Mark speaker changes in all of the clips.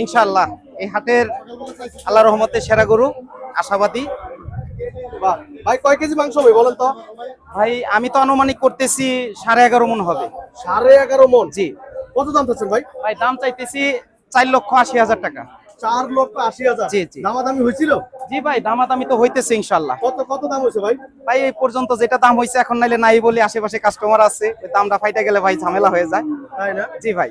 Speaker 1: ইনশাল্লাহ এই হাটের আল্লাহ রহমতে সেরা গরু আশাবাদী।
Speaker 2: ভাই কয় কেজি মাংস হবে বলেন তো?
Speaker 1: ভাই আমি তো আনুমানিক করতেছি সাড়ে এগারো মন হবে।
Speaker 2: সাড়ে এগারো মন?
Speaker 1: জি।
Speaker 2: কত দাম চাচ্ছেন ভাই?
Speaker 1: ভাই দাম চাইতেছি চার লক্ষ আশি হাজার টাকা।
Speaker 2: চার লক্ষ আশি হাজার। দামাদামি হয়েছিল?
Speaker 1: জি ভাই দামাদামি তো হইতেছে ইনশাল্লাহ
Speaker 2: কত কত দাম হয়েছে ভাই?
Speaker 1: ভাই এই পর্যন্ত যেটা দাম হয়েছে এখন নাইলে নাই বলে আশেপাশে কাস্টমার আছে। দামটা ফাইটা গেলে ভাই ঝামেলা হয়ে যায়।
Speaker 2: তাই না?
Speaker 1: জি ভাই।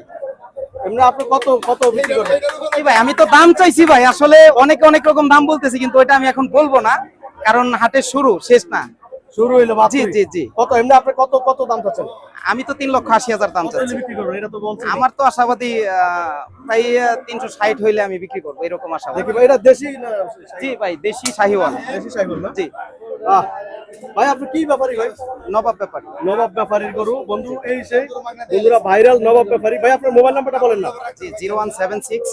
Speaker 2: এমনি আপনি কত কত বিক্রি করবেন
Speaker 1: জি ভাই আমি তো দাম চাইছি ভাই। আসলে অনেকে অনেক রকম দাম বলতেছি কিন্তু ওইটা আমি এখন বলব না। কারণ হাটের শুরু শেষ না।
Speaker 2: শুরু হইল
Speaker 1: জি জি জি।
Speaker 2: কত এমনি আপনি কত কত দাম চাচ্ছেন?
Speaker 1: আমি তো তিন লক্ষ আশি হাজার দাম চাচ্ছি। আমার তো আশাবাদী প্রায় তিনশো ষাট হইলে আমি বিক্রি করব এরকম আশাবাদী।
Speaker 2: এটা দেশি
Speaker 1: জি ভাই দেশি শাহিওয়াল।
Speaker 2: দেশি
Speaker 1: জি।
Speaker 2: ভাই আপনি কি ব্যাপারী ভাই?
Speaker 1: নবাব ব্যাপার।
Speaker 2: নবাব ব্যাপারীর গরু। বন্ধু এই সেই বন্ধুরা ভাইরাল নবাব ব্যাপারী। ভাই আপনার মোবাইল নাম্বারটা বলেন না।
Speaker 1: জি zero one seven six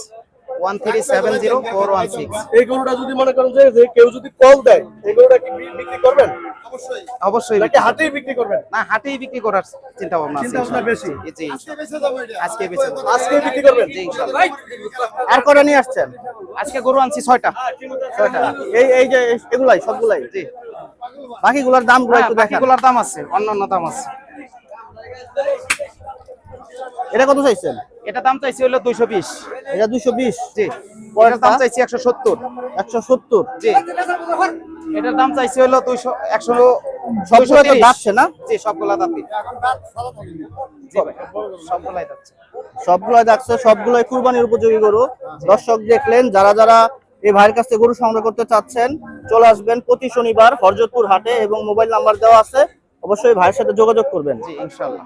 Speaker 1: one three seven zero four one six
Speaker 2: এই গরুটা যদি মনে করেন যে কেউ যদি কল দেয় এই গরুটা কি বিক্রি করবেন?
Speaker 1: অবশ্যই।
Speaker 2: নাকি হাতেই বিক্রি করবেন?
Speaker 1: না হাটেই বিক্রি করার চিন্তা ভাবনা আছে
Speaker 2: চিন্তা বেশি।
Speaker 1: জি, জি আজকে বেঁচে
Speaker 2: আজকে বিক্রি করবেন?
Speaker 1: জি ইনশাল্লাহ।
Speaker 2: আর কটা নিয়ে আসছেন?
Speaker 1: আজকে গরু আনছি ছয়টা।
Speaker 2: ছয়টা। এই এই যে এগুলাই সবগুলাই?
Speaker 1: জি।
Speaker 2: বাকিগুলোর দামগুলো
Speaker 1: হ্যাঁ,
Speaker 2: একটু দেখেন।
Speaker 1: বাকিগুলোর দাম আছে অন্যান্য দাম আছে।
Speaker 2: এটা কত চাইছেন?
Speaker 1: এটা দাম চাইছি হলো দুইশো বিশ।
Speaker 2: এটা দুশো বিশ।
Speaker 1: জি। এটার দাম চাইছি একশো সত্তর।
Speaker 2: একশো সত্তর?
Speaker 1: জি। এটার দাম চাইছি হলো দুইশো একশো
Speaker 2: সবগুলো তো
Speaker 1: 230
Speaker 2: যাচ্ছে না?
Speaker 1: জি সবগুলা দাঁতি
Speaker 2: সবগুলাই কুরবানির উপযোগী গরু। দর্শক দেখলেন যারা যারা এই ভাইয়ের কাছ থেকে গরু সংগ্রহ করতে চাচ্ছেন চলে আসবেন প্রতি শনিবার হরজতপুর হাটে এবং মোবাইল নাম্বার দেওয়া আছে। অবশ্যই ভাইয়ের সাথে যোগাযোগ করবেন।
Speaker 1: জি ইনশাল্লাহ।